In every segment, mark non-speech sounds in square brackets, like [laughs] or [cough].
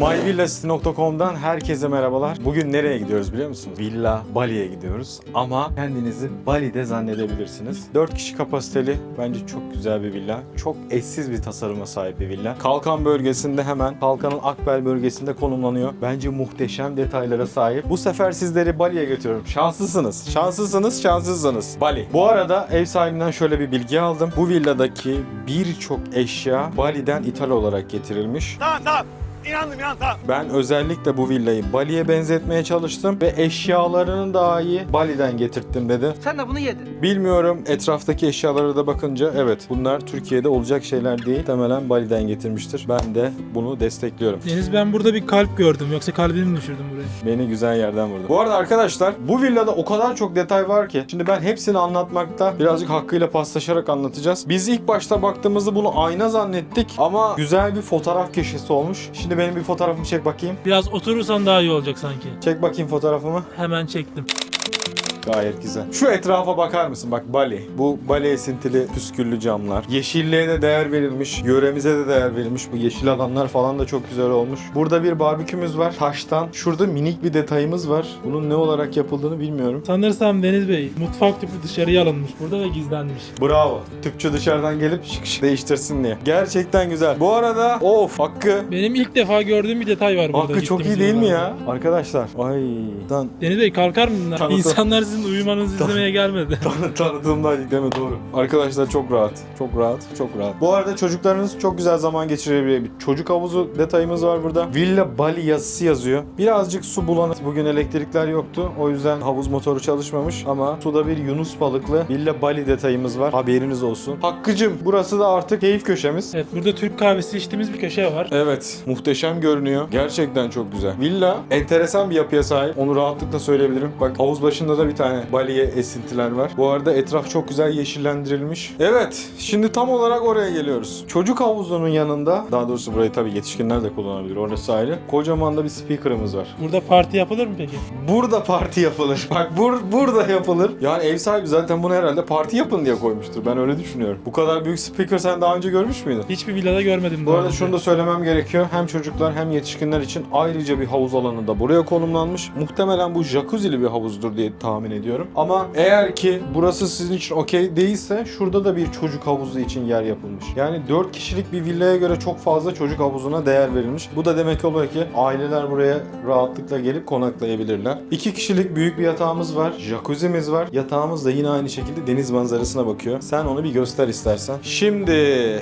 MyVillasity.com'dan herkese merhabalar. Bugün nereye gidiyoruz biliyor musunuz? Villa Bali'ye gidiyoruz. Ama kendinizi Bali'de zannedebilirsiniz. 4 kişi kapasiteli, bence çok güzel bir villa. Çok eşsiz bir tasarıma sahip bir villa. Kalkan bölgesinde hemen, Kalkan'ın Akbel bölgesinde konumlanıyor. Bence muhteşem detaylara sahip. Bu sefer sizleri Bali'ye götürüyorum. Şanslısınız, şanslısınız, şanslısınız. Bali. Bu arada ev sahibinden şöyle bir bilgi aldım. Bu villadaki birçok eşya Bali'den ithal olarak getirilmiş. Tamam tamam. İnandım inandım tamam. Ben özellikle bu villayı Bali'ye benzetmeye çalıştım ve eşyalarını dahi Bali'den getirttim dedi. Sen de bunu yedin. Bilmiyorum etraftaki eşyalara da bakınca evet bunlar Türkiye'de olacak şeyler değil. Temelen Bali'den getirmiştir. Ben de bunu destekliyorum. Deniz ben burada bir kalp gördüm. Yoksa kalbini mi düşürdün buraya? Beni güzel yerden vurdu. Bu arada arkadaşlar bu villada o kadar çok detay var ki. Şimdi ben hepsini anlatmakta birazcık hakkıyla paslaşarak anlatacağız. Biz ilk başta baktığımızda bunu ayna zannettik ama güzel bir fotoğraf köşesi olmuş. Şimdi benim bir fotoğrafımı çek bakayım. Biraz oturursan daha iyi olacak sanki. Çek bakayım fotoğrafımı. Hemen çektim. Gayet güzel. Şu etrafa bakar mısın? Bak Bali. Bu Bali esintili püsküllü camlar. Yeşilliğe de değer verilmiş. Yöremize de değer verilmiş. Bu yeşil alanlar falan da çok güzel olmuş. Burada bir barbekümüz var. Taştan. Şurada minik bir detayımız var. Bunun ne olarak yapıldığını bilmiyorum. Sanırsam Deniz Bey mutfak tüpü dışarıya alınmış burada ve gizlenmiş. Bravo. Tüpçü dışarıdan gelip şık şık değiştirsin diye. Gerçekten güzel. Bu arada of Hakkı. Benim ilk defa gördüğüm bir detay var burada. Hakkı çok iyi değil mi ya? Arkadaşlar. Ay. Deniz Bey kalkar mı? bunlar? Tanıdım. İnsanlar sizin uyumanızı izlemeye gelmedi. [laughs] Tanı- Tanıdığımdan yükleme doğru. Arkadaşlar çok rahat. Çok rahat. Çok rahat. Bu arada çocuklarınız çok güzel zaman geçirebilir. Bir çocuk havuzu detayımız var burada. Villa Bali yazısı yazıyor. Birazcık su bulanık. Bugün elektrikler yoktu. O yüzden havuz motoru çalışmamış. Ama suda bir Yunus balıklı Villa Bali detayımız var. Haberiniz olsun. Hakkıcım burası da artık keyif köşemiz. evet burada Türk kahvesi içtiğimiz bir köşe var. Evet, muhteşem görünüyor. Gerçekten çok güzel. Villa enteresan bir yapıya sahip. Onu rahatlıkla söyleyebilirim. Bak havuz başında da bir tane Bali'ye esintiler var. Bu arada etraf çok güzel yeşillendirilmiş. Evet, şimdi tam olarak oraya geliyoruz. Çocuk havuzunun yanında, daha doğrusu burayı tabii yetişkinler de kullanabilir. Orası ayrı. Kocaman da bir speaker'ımız var. Burada parti yapılır mı peki? Burada parti yapılır. [laughs] Bak bur burada yapılır. Yani ev sahibi zaten bunu herhalde parti yapın diye koymuştur. Ben öyle düşünüyorum. Bu kadar büyük speaker sen daha önce görmüş müydün? Hiçbir villada görmedim. Bu arada önce. şunu da söylemem gerekiyor. Hem çocuklar hem yetişkinler için ayrıca bir havuz alanı da buraya konumlanmış. Muhtemelen bu jacuzzi'li bir havuzdur diye tahmin ediyorum. Ama eğer ki burası sizin için okey değilse şurada da bir çocuk havuzu için yer yapılmış. Yani 4 kişilik bir villaya göre çok fazla çocuk havuzuna değer verilmiş. Bu da demek oluyor ki aileler buraya rahatlıkla gelip konaklayabilirler. 2 kişilik büyük bir yatağımız var. Jacuzzi'miz var. Yatağımız da yine aynı şekilde deniz manzarasına bakıyor. Sen onu bir göster istersen. Şimdi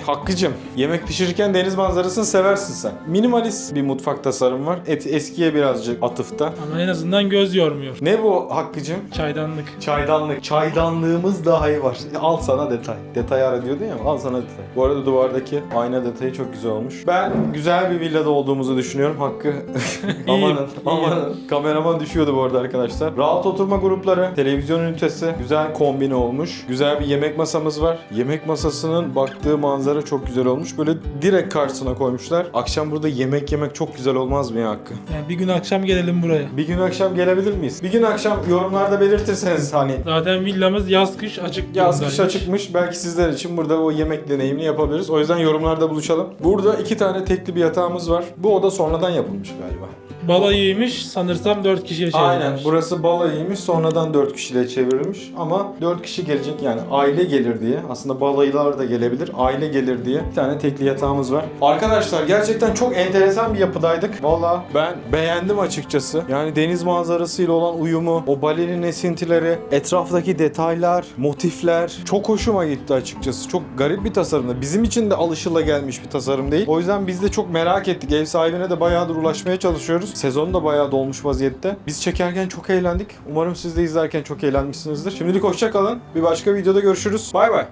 Hakkı'cım yemek pişirirken deniz manzarasını seversin sen. Minimalist bir mutfak tasarım var. Et, eskiye birazcık atıfta. Ama en azından göz yormuyor. Ne bu Hakkı'cım? Çaydanlık. Çaydanlık. Çaydanlığımız dahi var. Al sana detay. Detay ara diyordun ya al sana detay. Bu arada duvardaki ayna detayı çok güzel olmuş. Ben güzel bir villada olduğumuzu düşünüyorum. Hakkı [laughs] amanın amanın. Kameraman düşüyordu bu arada arkadaşlar. Rahat oturma grupları, televizyon ünitesi, güzel kombini olmuş. Güzel bir yemek masamız var. Yemek masasının baktığı manzara çok güzel olmuş. Böyle direkt karşısına koymuşlar. Akşam burada yemek yemek çok güzel olmaz mı ya Hakkı? Yani bir gün akşam gelelim buraya. Bir gün akşam gelebilir miyiz? Bir gün akşam yorumlarda belirtirseniz hani Zaten villamız yaz kış açık. Yaz durumdaymış. kışa çıkmış. Belki sizler için burada o yemek deneyimini yapabiliriz. O yüzden yorumlarda buluşalım. Burada iki tane tekli bir yatağımız var. Bu oda sonradan yapılmış galiba. Balayıymış sanırsam 4 kişiye çevrilmiş. Aynen. Burası balayıymış. Sonradan 4 kişiyle çevrilmiş. Ama 4 kişi gelecek yani aile gelir diye. Aslında balayılar da gelebilir. Aile gelir diye bir tane tekli yatağımız var. Arkadaşlar gerçekten çok enteresan bir yapıdaydık. Valla ben beğendim açıkçası. Yani deniz manzarasıyla olan uyumu, o balerin esintileri, etraftaki detaylar, motifler çok hoşuma gitti açıkçası. Çok garip bir tasarımda. Bizim için de alışılagelmiş bir tasarım değil. O yüzden biz de çok merak ettik. Ev sahibine de bayağıdır ulaşmaya çalışıyoruz. Sezon da bayağı dolmuş vaziyette. Biz çekerken çok eğlendik. Umarım siz de izlerken çok eğlenmişsinizdir. Şimdilik hoşça kalın. Bir başka videoda görüşürüz. Bay bay.